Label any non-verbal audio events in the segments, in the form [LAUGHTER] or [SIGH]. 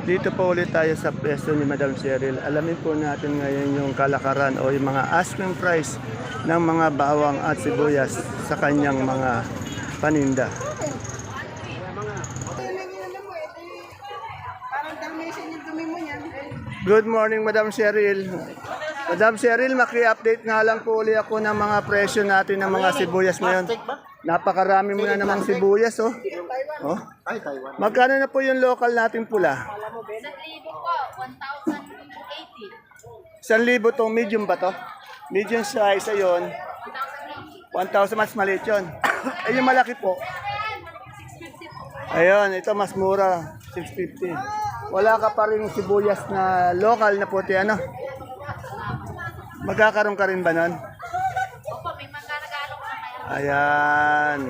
Dito po ulit tayo sa pwesto ni Madam Cheryl. Alamin po natin ngayon yung kalakaran o yung mga asking price ng mga bawang at sibuyas sa kanyang mga paninda. Good morning, Madam Cheryl. Madam Cheryl, maki-update nga lang po uli ako ng mga presyo natin ng mga sibuyas ngayon. Napakarami mo na namang sibuyas, oh. oh. Magkano na po yung local natin pula? Isang libo 1,000 po, 1,080. tong medium ba to? Medium size, ayun. 1,000 mas maliit yun. [COUGHS] eh, yung malaki po. 650 po. Ayun, ito mas mura. 650. Wala ka pa rin sibuyas na local na puti, ano? Magkakaroon ka rin ba nun? Opo, may mga nag-aalok na kayo. Ayan.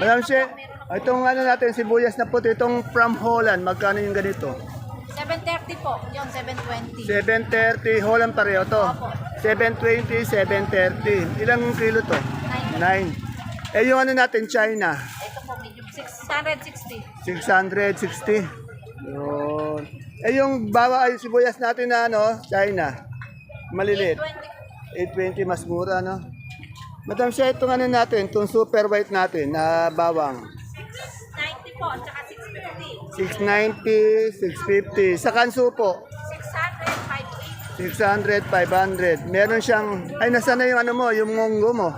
Madam She, itong ano natin, sibuyas na puti, itong from Holland, magkano yung ganito? 730 po, yung 720. 730, Holland pareho to. 720, 730. Ilang kilo to? 9. Eh yung ano natin, China, Ito po, medium 660. 660. Yun. Eh yung bawa ay sibuyas natin na ano, China, maliliit. 20 820 mas mura, no? Madam She, itong ano natin, itong super white natin na bawang. 90 po, at saka 690, 650. 650. Sa kanso po, 600, 580. 600, 500. Meron siyang, ay nasa na yung ano mo, yung monggo mo.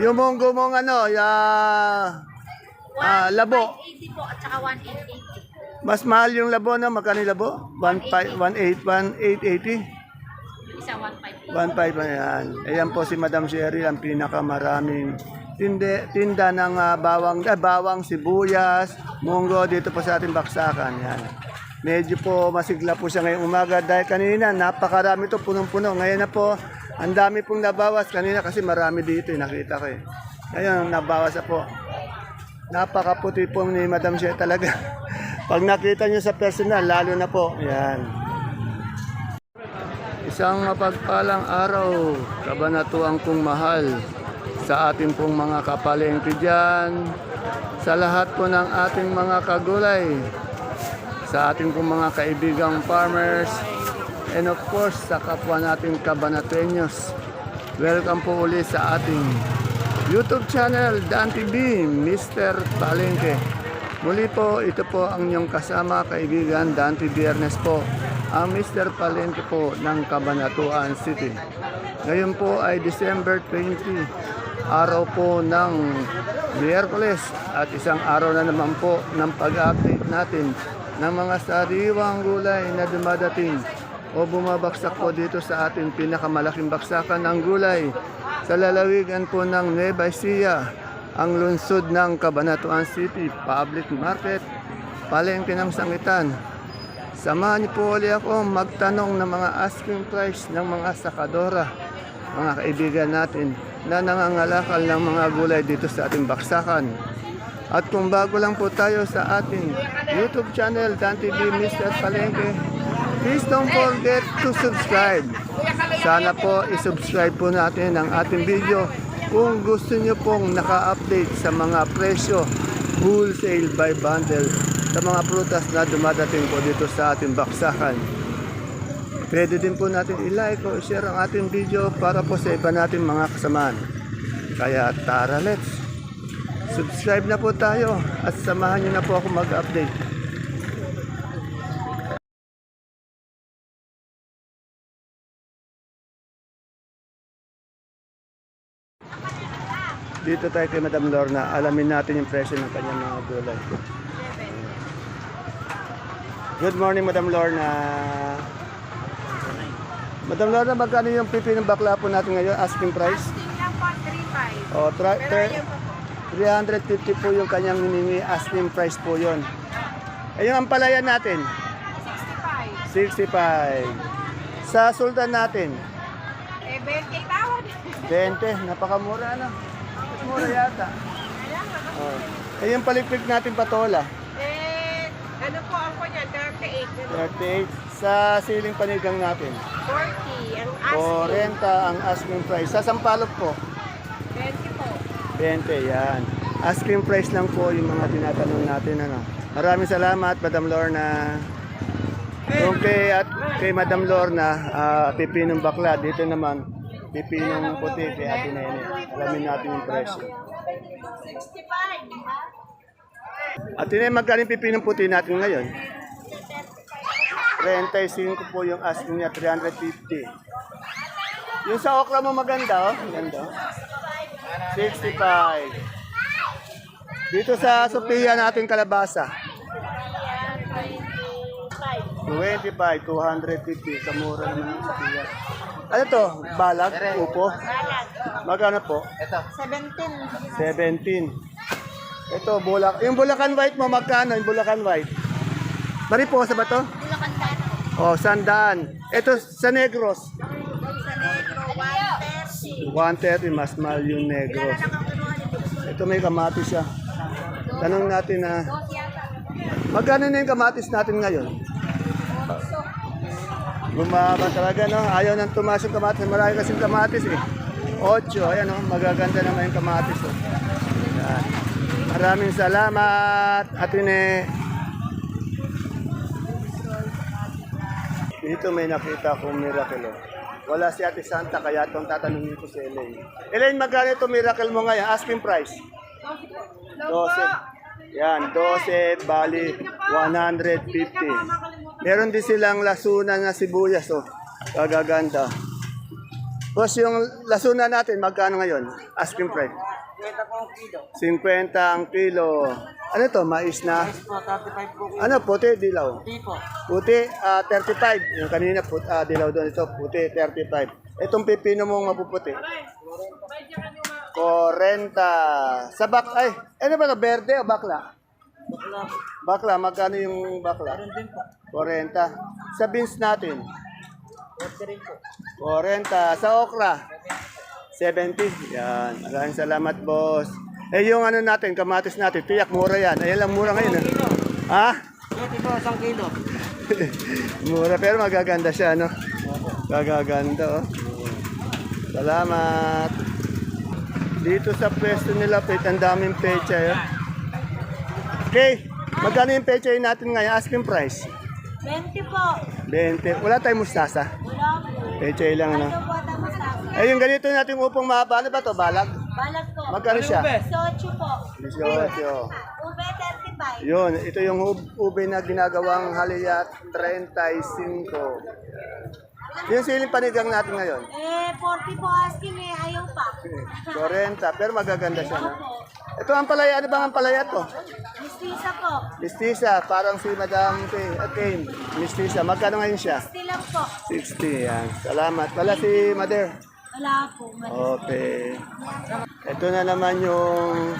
Yung monggo mong ano, ya, ah, labo. 580 po, at saka 180. Mas mahal yung labo na, magkano yung labo? 1,880. 1,880. Isa 150. 1.5 na yan. Ayan po si Madam Sherry, ang pinakamaraming tinde, tinda ng ah, bawang, ah, bawang, sibuyas, munggo dito po sa ating baksakan. Yan. Medyo po masigla po siya ngayong umaga dahil kanina napakarami to punong-puno. Ngayon na po, ang dami pong nabawas kanina kasi marami dito, eh, nakita ko eh. Ngayon, nabawas na po. Napakaputi po ni Madam Sherry talaga. [LAUGHS] Pag nakita niyo sa personal, lalo na po. Yan. Isang mapagpalang araw, kabanatuang kong mahal sa ating pong mga kapalengke dyan, sa lahat po ng ating mga kagulay, sa ating pong mga kaibigang farmers, and of course sa kapwa nating kabanatuenyos. Welcome po ulit sa ating YouTube channel, Dan TV, Mr. Palengke. Muli po, ito po ang inyong kasama, kaibigan, Dante Biernes po, ang Mr. Palengke po ng Cabanatuan City. Ngayon po ay December 20, araw po ng Miyerkules at isang araw na naman po ng pag-update natin ng mga sariwang gulay na dumadating o bumabaksak po dito sa ating pinakamalaking baksakan ng gulay sa lalawigan po ng Nueva Ecija ang lungsod ng Cabanatuan City Public Market, palengke ng sangitan. Samahan niyo po ulit ako magtanong ng mga asking price ng mga sakadora, mga kaibigan natin na nangangalakal ng mga gulay dito sa ating baksakan. At kung bago lang po tayo sa ating YouTube channel, Dan TV Mr. Palengke, please don't forget to subscribe. Sana po isubscribe po natin ang ating video kung gusto nyo pong naka-update sa mga presyo wholesale by bundle sa mga prutas na dumadating po dito sa ating baksakan. Pwede din po natin i-like o i-share ang ating video para po sa iba nating mga kasamaan. Kaya tara let's! Subscribe na po tayo at samahan nyo na po ako mag-update. Dito tayo kay Madam Lorna. Alamin natin yung presyo ng kanyang mga gulay. Good morning, Madam Lorna. Madam Lorna, magkano yung pipi ng bakla po natin ngayon? Asking price? Asking lang po, 35. O, tra- Pero yun po po. 350 po yung kanyang hiningi. Asking price po yon. Eh, yung ampalayan natin? 65. 65. Sa sultan natin? Eh, 20 tawad. 20. Napakamura na. Mura [LAUGHS] yata. Oh. Yung palikpik natin patola? Eh, ano po ako niyan? 38. 38. Sa siling panigang natin? 40. Ang asking. 40 ang asking price. Sa sampalok po? 20 po. 20, yan. Asking price lang po yung mga tinatanong natin. Ano. Maraming salamat, Madam Lorna. Yung kay, at kay Madam Lorna, ah, pipinong bakla. Dito naman, pipinong puti kay Ate Nene. Alamin natin yung presyo. Ate Nene, magkano pipinong puti natin ngayon? 35 po yung asking niya, 350. Yung sa okra mo maganda, oh. Maganda. oh. 65. Dito sa Sophia natin kalabasa. 25, 250. Sa mura naman yung Sophia. Ano to? Balag? Upo? Magkano po? 17. Ito, bulak. Yung Bulacan White mo, magkano yung Bulacan White? Mariposa ba to? Oh, sandaan. Ito sa Negros. 130, mas mahal yung Negros. Ito may kamatis siya. Tanong natin na, magkano na yung kamatis natin ngayon? Bumaba talaga, no? Ayaw nang tumaas yung kamatis. Marami kasing kamatis, eh. 8, ayan, no? Magaganda naman yung kamatis, oh. Yan. Maraming salamat, Atine. Dito may nakita akong miracle. oh. Wala si Ate Santa, kaya itong tatanungin ko si Elaine. Elaine, magkano itong miracle mo ngayon? Asking price? 12. Yan, 12, bali 150. Meron din silang lasunan na sibuyas, oh. Kagaganda. Boss, yung lasunan natin, magkano ngayon? Asking price? 50 ang kilo. Ano to? Mais na? Ano? Puti, dilaw? Puti, ah, 35. Yung kanina, put, ah, dilaw doon ito. Puti, 35. Itong pipino mong mapuputi. 40. Sa bak, ay, ano ba to? Berde o bakla? Bakla. Bakla, magkano yung bakla? 40. Sa beans natin? 40. Sa okra? 70. Yan. Maraming salamat, boss. Eh, yung ano natin, kamatis natin, tiyak, mura yan. Ayan lang, mura ngayon. eh. Ha? [LAUGHS] mura, pero magaganda siya, no? Magaganda, oh. Salamat. Dito sa pwesto nila, pet, ang daming pecha, eh. Okay, magkano yung pecha natin ngayon? Asking price? 20 po. 20. Wala tayong mustasa. Wala po. Pecha lang, no? Ito po tapos sa Eh, yung ganito natin upong mahaba, ano ba to? Balag? Balag. Magkano siya? 18 po. 18. Ube 35. Yun, ito yung ub- ube na ginagawang haliyat 35. Yung siling panigang natin ngayon. Eh, 40 po asking eh. Ayaw pa. [LAUGHS] 40, pero magaganda siya na. Opo. Ito ang palaya, ano bang ang palaya to? Mistisa po. Mistisa, parang si Madam Kay, Kane. Mistisa, magkano ngayon siya? Stilang po. 60, yan. Salamat. Wala si Mother. Wala po. Okay. Ito na naman yung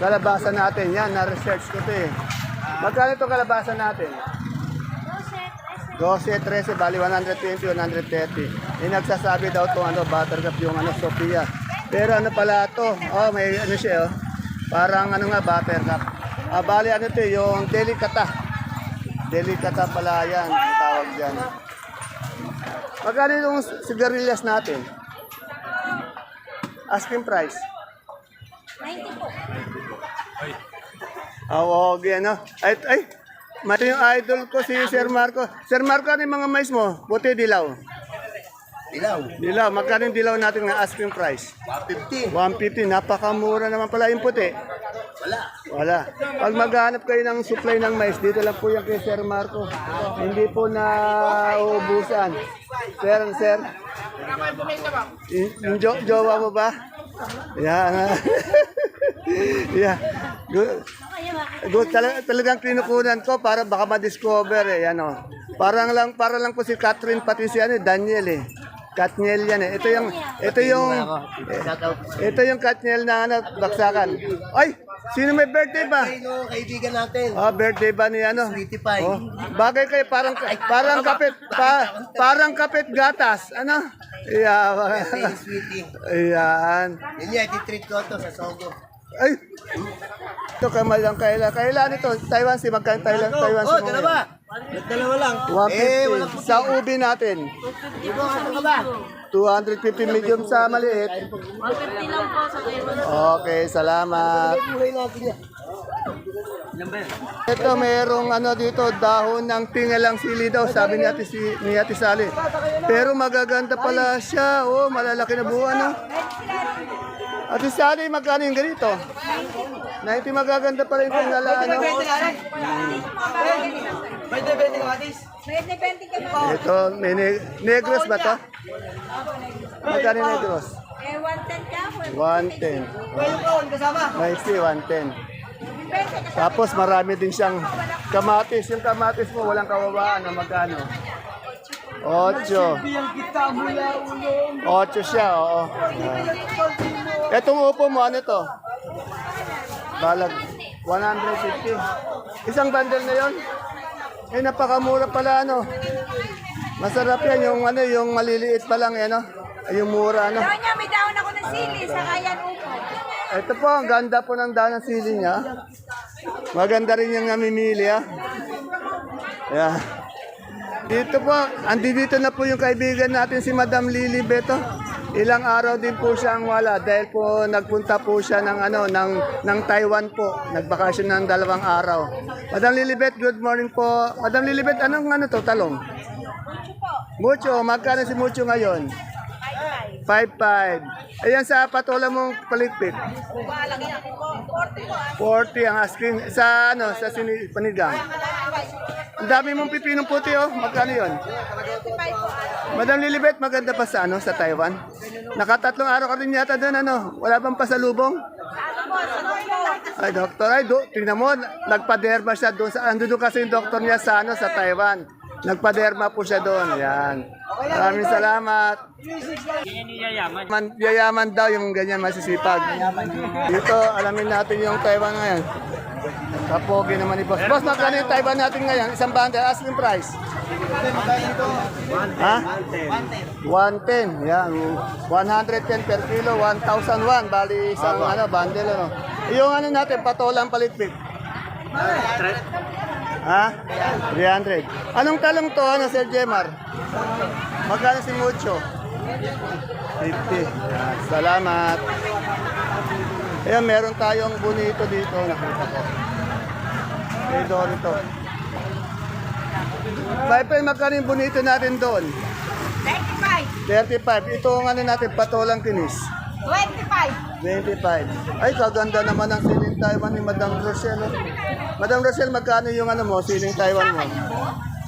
kalabasa natin. Yan, na-research ko to eh. Magkano ito kalabasa natin? 12, 13, bali 120, 130. Yung nagsasabi daw to ano, buttercup yung ano, Sophia. Pero ano pala to? Oh, may ano siya oh. Parang ano nga, buttercup. Ah, bali ano to, yung delicata. Delicata pala yan, ang tawag dyan. Magkano yung sigarilyas natin? Asking price. 90 po. Ah, Oo, okay, ano? Ay, ay, mati yung idol ko si Sir Marco. Sir Marco, ano yung mga mais mo? Puti, dilaw. Dilaw. Dilaw, magkano yung dilaw natin ng asking price? 150. 150, napakamura naman pala yung puti. Wala. Wala. Pag maghanap kayo ng supply ng mais, dito lang po yung kay Sir Marco. Hindi po na uubusan. Sir, sir. Yung jo jowa mo ba? Yan. yeah. [LAUGHS] Gu- gu- tala- talagang kinukunan ko para baka ma-discover eh. Yan oh. Parang lang, para lang po si Catherine pati si ano, eh, Daniel eh. Katniel yan eh. Ito yung, ito yung, ito yung Katniel na ano, baksakan. Ay! Sino may birthday ba? Ano, kaibigan natin. Oh, birthday ba ni ano? Sweetie Pie. Oh, bagay kayo parang parang kapit pa, parang kapit gatas. Ano? Yeah. Ayan. Yan, ititreat ko to sa Sogo. Ay. Ito kamal lang kaila. Kailan ito? Taiwan si magkano Taiwan Taiwan si Oh, mo dalawa. Dalawa lang. Eh, walang 150. Sa ubi natin. Ibo, ano ka ba? 250 medium sa maliit. 150 lang po sa kayo. Okay, salamat. Ito merong ano dito, dahon ng tingalang sili daw, sabi ni Ate, si, ni Ate Sally. Pero magaganda pala siya, oh, malalaki na buwan, no? Ate Sally, magkano yung ganito? 90 magaganda pala yung tingala, ano? Ito, may ne- negros ba to? Magkano yung negros? Eh, 110 ka po. 110. Nice, 110. Tapos marami din siyang kamatis. Yung kamatis mo, walang kawawaan. na magkano? 8. 8 siya, oo. Etong upo mo, ano to? Balag. 150. Isang bundle na yon? Eh, napakamura pala, ano? Masarap yan, yung ano, yung maliliit pa lang, ano? Ay, Yung mura, ano? Daw niya, may daon ako ng sili sa kayan upo. Ito po, ang ganda po ng daan ng sili niya. Maganda rin yung namimili, ah. Yeah. Dito po, andi dito na po yung kaibigan natin si Madam Lily Beto. Ilang araw din po siyang wala dahil po nagpunta po siya ng ano ng ng Taiwan po. Nagbakasyon ng dalawang araw. Madam Lilibet, good morning po. Madam Lilibet, anong ano to talong? Mucho, magkano si Mucho ngayon? 5-5. Ayan sa patola mong palikpik. 40 ang asking sa ano sa sini. Ang dami mong pipinong puti oh. Magkano 'yon? Madam Lilibet, maganda pa sa ano sa Taiwan. Nakatatlong araw ka rin yata doon ano. Wala bang pasalubong? Ay, doktor, ay, do, tingnan mo, nagpa-derma siya doon. Sa, ando doon kasi yung doktor niya sa, ano, sa Taiwan. Nagpa-derma po siya doon. Yan. Maraming salamat. Man, yayaman daw yung ganyan masisipag. Dito, alamin natin yung Taiwan ngayon. Kapogi naman ni Boss. Boss, magkano yung Taiwan natin ngayon? Isang bundle, asking price. Ha? 110. Yan. 110 per kilo, 1,001. Bali isang ano, bundle. Ano. Yung ano natin, patolang palitpik. Ha? 300. Anong talong to, ano, Sir Jemar? Magkano si Mucho? 50. Yan. Salamat. Ayan, meron tayong bonito dito. Nakita ko. May Dorito. Piper, magkano yung bonito natin doon? 35. 35. Ito ang ano natin, patolang kinis. 25. 25. Ay, kaganda naman ang siling Taiwan ni Madam Rochelle. Oh. Madam Rochelle, magkano yung ano mo, siling Taiwan mo?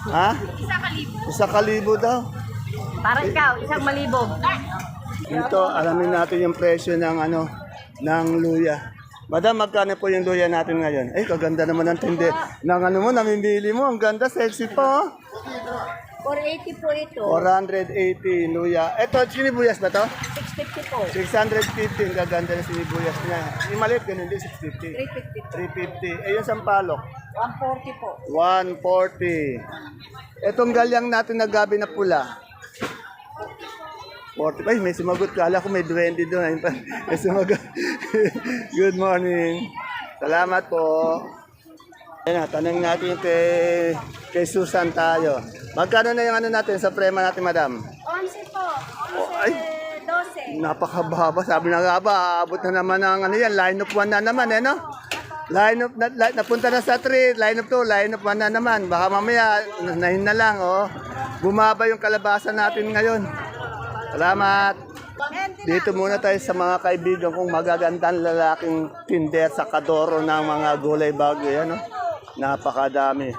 Ha? Isa kalibo. Isa kalibo daw. Para ikaw, isang malibo. Dito, alamin natin yung presyo ng ano, ng luya. Madam, magkano po yung luya natin ngayon? Ay, kaganda naman ang tindi. Ng ano mo, namimili mo. Ang ganda, sexy pa. Oh. 480 po ito. 480 luya. Ito, sinibuyas ba to? 650 po. 650. Ang gaganda ng sinibuyas niya. Yung maliit, ganun din, 650. 350 350. Eh, yung sampalok? 140 po. 140. Etong galyang natin na gabi na pula. 40. Ay, may sumagot ka. Ala ko may 20 doon. [LAUGHS] May sumagot. [LAUGHS] Good morning. Salamat po. Ayan na, tanong natin kay, kay Susan tayo. Magkano na yung ano natin sa prema natin, madam? 11 po. Oh, ay. 12. Napakababa. Sabi na nga ba, aabot na naman ng ano yan, line up 1 na naman, eh, no? Line up, na, line, napunta na sa 3, line up 2, line up 1 na naman. Baka mamaya, nahin na lang, oh. Bumaba yung kalabasa natin ngayon. Salamat. Dito muna tayo sa mga kaibigan kong magagandang lalaking tinder sa kadoro ng mga gulay bago. Yan, oh. Napakadami.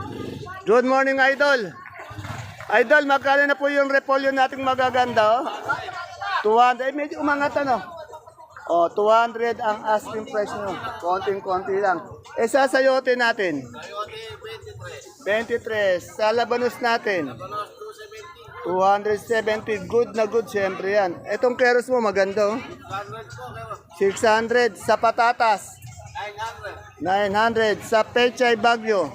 Good morning, Idol. Idol, magkano na po yung repolyo nating magaganda, oh? 200, eh, medyo umangat ano. Oh, 200 ang asking price nyo. Konting-konti lang. Eh, sa sayote natin? 23. Sa labanos natin? 270. Good na good, syempre yan. Etong keros mo, maganda oh. 600. Sa patatas? 900. Sa pechay bagyo?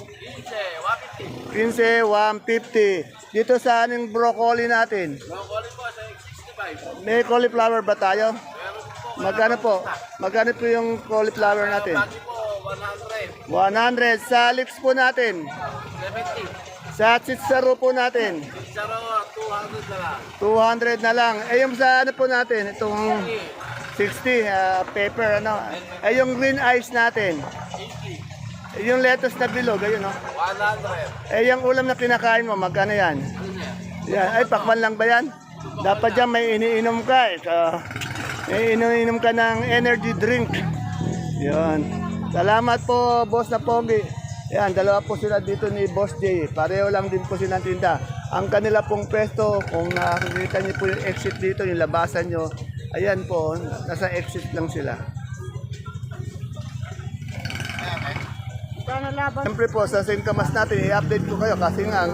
15, 150. Dito sa aning broccoli natin? May cauliflower ba tayo? Magkano po? Magkano po yung cauliflower natin? 100. Sa lips po natin? 70. Sa chitsaro po natin? 200 na lang. Eh yung sa ano po natin? Itong 60, ah, pepper ano. Eh yung green ice natin? Yung lettuce na bilog, ayun no? 100. Eh, yung ulam na kinakain mo, magkano yan? Yan. Ay, pakwan lang ba yan? Dapat dyan may iniinom ka. Eh. So, may iniinom ka ng energy drink. Yan. Salamat po, boss na pogi. Yan, dalawa po sila dito ni Boss J. Pareho lang din po silang tinda. Ang kanila pong pwesto, kung nakikita niyo po yung exit dito, yung labasan nyo, ayan po, nasa exit lang sila. Siyempre po, sa Singkamas natin, i-update ko kayo kasi nga,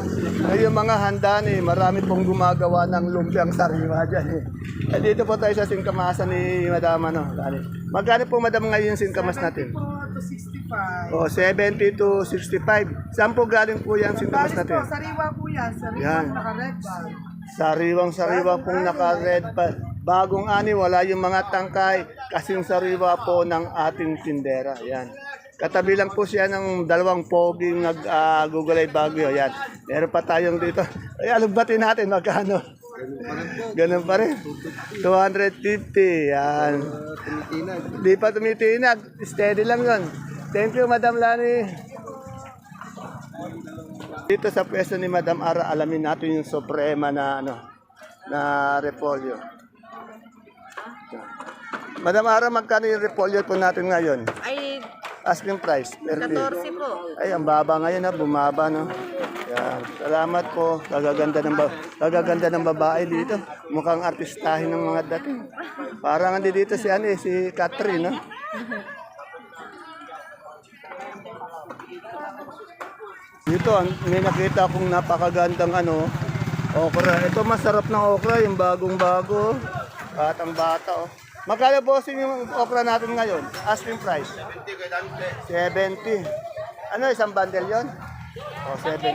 ngayong mga handa ni, marami pong gumagawa ng lumpiang sariwa dyan. Eh. Eh, dito po tayo sa Singkamasan ni Madam ano, Lani. Magkano po Madam ngayon yung Singkamas natin? to 65. O, 70 to 65. Saan po galing po yung Singkamas natin? sariwa po yan. Sariwa Yan. naka-red bag. Sariwang sariwa pong naka-red pa. Bagong ani, wala yung mga tangkay. Kasing sariwa po ng ating tindera. Yan. Katabi lang po siya ng dalawang poging nag-gugulay bagyo. Yan. Meron pa tayong dito. Ay, alugbatin natin. Magkano? Ganun pa rin. 250. Yan. Di pa tumitinag. Steady lang yun. Thank you, Madam Lani. Dito sa pwesto ni Madam Ara, alamin natin yung suprema na ano na repolyo. Madam Ara, magkano yung repolyo po natin ngayon? Ay, Asking price. 30. 14 po. Ay, ang baba ngayon na, bumaba no. Yan. Salamat po. Kagaganda ng, ba- kagaganda ng babae dito. Mukhang artistahin ng mga dating. Parang hindi dito si, ano, eh, si Catherine, no? Dito, ang- may nakita akong napakagandang ano, okra. Ito masarap ng okra, yung bagong-bago. Batang bata, oh. Magkano bossing yung okra natin ngayon? Asking price? 70. Ano, isang bundle yon? O, 7.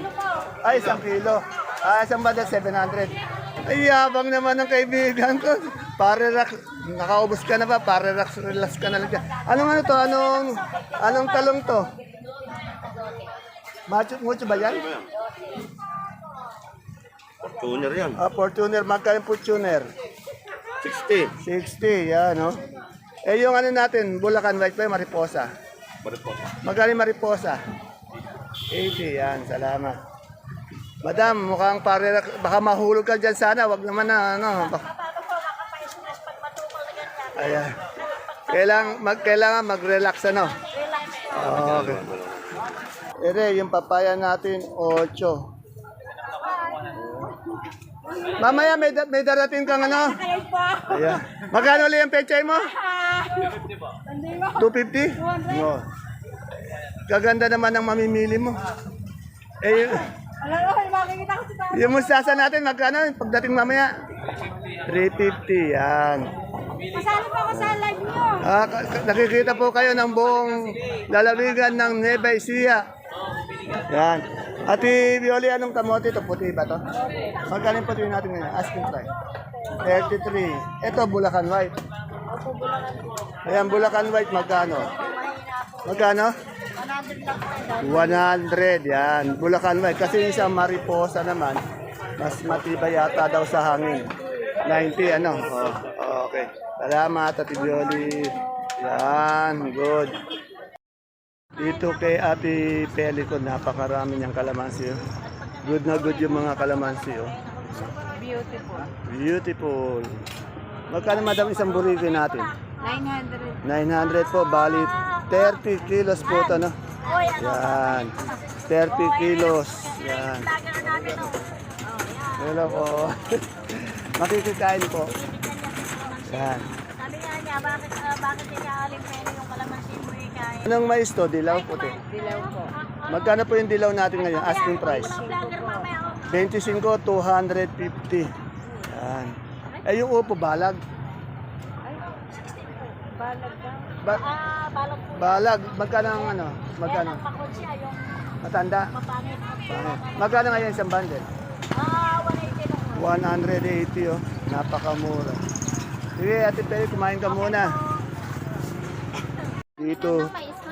Ay, isang kilo. Ah, isang bundle, 700. Ay, yabang naman ng kaibigan ko. Pare relax, nakaubos ka na ba? Pare relax, relax ka na lang. Anong ano to? Anong, anong talong to? Macho, mucho ba yan? Tuner yan. Ah, Fortuner, magkano yung Fortuner? 60. 60, yan, no? Eh, yung ano natin, Bulacan White pa, Mariposa. Magkano yung Mariposa? 80, yan, salamat. Madam, mukhang pare, baka mahulog ka dyan sana, wag naman na, ano. Ayan. Kailangan, mag, kailangan mag-relax, ano? Okay. Ere, yung papaya natin, 8. Mamaya may, da- may darating kang ano? Ayan. Magkano ulit ang pechay mo? 250? No. Gaganda naman ang mamimili mo. Eh, yung, Alam mo, makikita ko si yung mustasa natin, magkano pagdating mamaya? 350, yan. Kasali po ako sa live niyo. Ah, ka- ka- nakikita po kayo ng buong lalawigan ng Nueva Ecija. Yan. Ati Violi, anong kamote ito? Puti ba to? Magkano yung puti natin ngayon? Asking price. 33. Ito, Bulacan White. Ayan, Bulacan White, magkano? Magkano? 100. Yan. Bulacan White. Kasi isang mariposa naman, mas matibay yata daw sa hangin. 90, ano? Oh, okay. Salamat, Ate Violi. Yan, good. Dito kay Ate Pelico, napakarami niyang kalamansi. oh. Good na good yung mga kalamansi. Oh. Beautiful. Beautiful. Magkano madam isang burrito natin? 900. 900 po, bali 30 kilos po ito, no? Yan. 30 kilos. Yan. Hello po. [LAUGHS] Makikikain po. Yan. Sabi nga niya, bakit, uh, bakit inaalim pwede yung kalamansi mo kaya? Anong mais to? Dilaw puti. Dilaw po. Magkano po yung dilaw natin ngayon? Asking price. Vlogger mamaya oh. 25, 250. Yan. Eh, yung upo, balag. Balag daw. Ba- Ah, balog po. balag. Magkano ang ano? Magkano? Yan ang pakot siya, yung Matanda? mapangit. Pangit. Magkano ngayon isang bundle? Ah, 180 lang po. 180 oh. Napakamura. Sige, Ate Peri, kumain ka muna. Dito,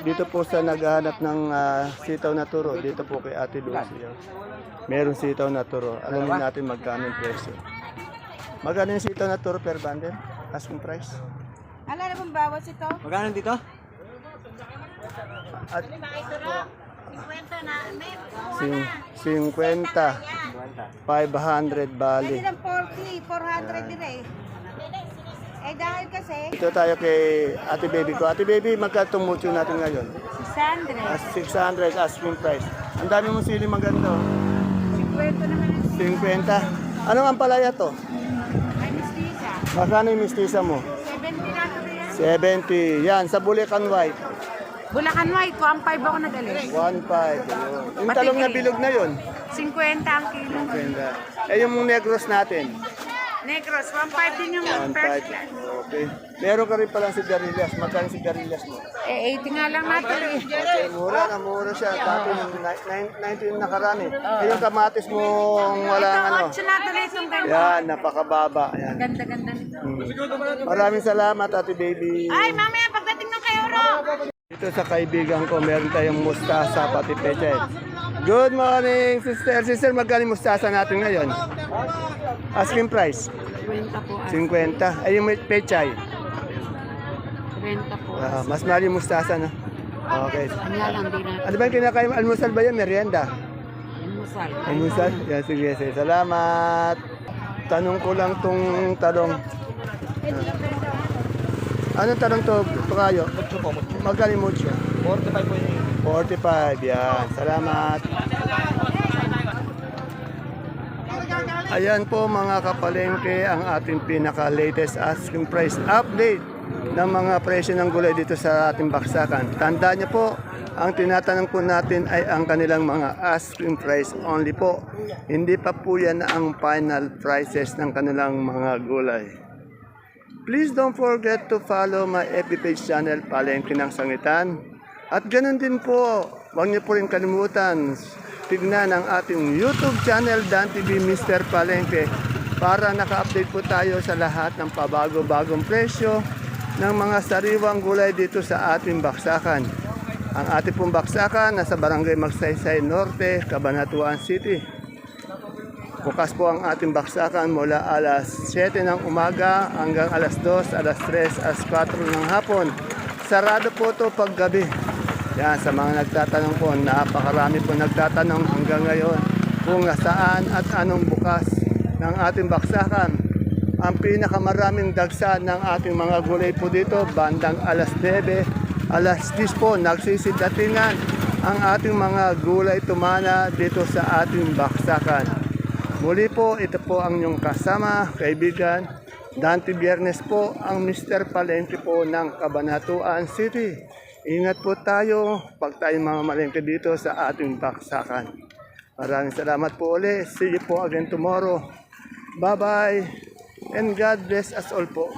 dito po sa naghahanap ng ah, sitaw na turo, dito po kay Ate Lucy. oh. Meron sitaw na turo. Alamin natin magkano yung presyo. Magkano yung sitaw na turo per bundle? Asking price? Ala na bang bawas ito? Magkano dito? At Ito ro. 50 na. May sing- 50, 500 bali. Pwede ng 40, 400 din eh. Eh dahil kasi, Ito tayo kay Ate Baby ko. Ate Baby, magkano mucho natin ngayon? si Sandra, As 600 asking price. Ang dami mong sili maganda. oh. 50 naman ang 50. Anong ampalaya to? Magkano yung mistisa mo? 70 na ito yan. 70. Yan, sa Bulacan White. Bulacan White ko, ang 5 ako nag 1.5. Ayun. Yung talong na bilog na yun. 50 ang kilo. Ganda. Eh, yung negros natin. Negros, 1.5 din yung 1.5. first class. Okay. Meron ka rin palang sigarilyas. Magkano sigarilyas mo? Eh, 80 nga lang natuloy. Okay, mura na mura siya. Dati yung ni- nine- 90 yung nakaraan eh. Eh, yung kamatis mo walang Ito, ano. 8 natuloy itong ganyan. Yan, napakababa. Yan. Ganda-ganda nito. Mm. Maraming salamat, Ate Baby. Ay, mamaya pagdating ng kayo, Ro! Dito sa kaibigan ko, meron tayong mustasa pati pechay. Good morning, sister. Sister, magkano mustasa natin ngayon? Asking price? 50 po, 50. Ay, yung may pechay. 50 po. Ah, mas mahal yung mustasa, no? Okay. Kanya lang din natin. Ano ba yung kinakain? mo? Almusal ba yan? Merienda? Musal. Almusal? Yan, sige, sige. Salamat. Tanong ko lang tong talong. Ah. Anong talong to, Tukayo? Mucho po, mucho. Magkano yung mucho? 45 po yun. 45, yan. Salamat. Ayan po mga kapalengke ang ating pinaka-latest asking price update ng mga presyo ng gulay dito sa ating baksakan. Tandaan niyo po, ang tinatanong po natin ay ang kanilang mga asking price only po. Hindi pa po yan ang final prices ng kanilang mga gulay. Please don't forget to follow my FB page channel, Palengke ng Sangitan. At ganun din po, huwag niyo po rin kalimutan, tignan ang ating YouTube channel, Dan TV Mr. Palengke, para naka-update po tayo sa lahat ng pabago-bagong presyo ng mga sariwang gulay dito sa ating baksakan. Ang ating pong baksakan nasa Barangay Magsaysay Norte, Cabanatuan City. Bukas po ang ating baksakan mula alas 7 ng umaga hanggang alas 2, alas 3, alas 4 ng hapon. Sarado po ito paggabi. Yan, sa mga nagtatanong po, napakarami po nagtatanong hanggang ngayon kung saan at anong bukas ng ating baksakan. Ang pinakamaraming dagsa ng ating mga gulay po dito, bandang alas 9, alas 10 po, nagsisidatingan ang ating mga gulay tumana dito sa ating baksakan. Muli po, ito po ang inyong kasama, kaibigan. Dante Biernes po ang Mr. Palengke po ng Cabanatuan City. Ingat po tayo pag tayo mga malengke dito sa ating baksakan. Maraming salamat po ulit. See you po again tomorrow. Bye-bye. And God bless us all po.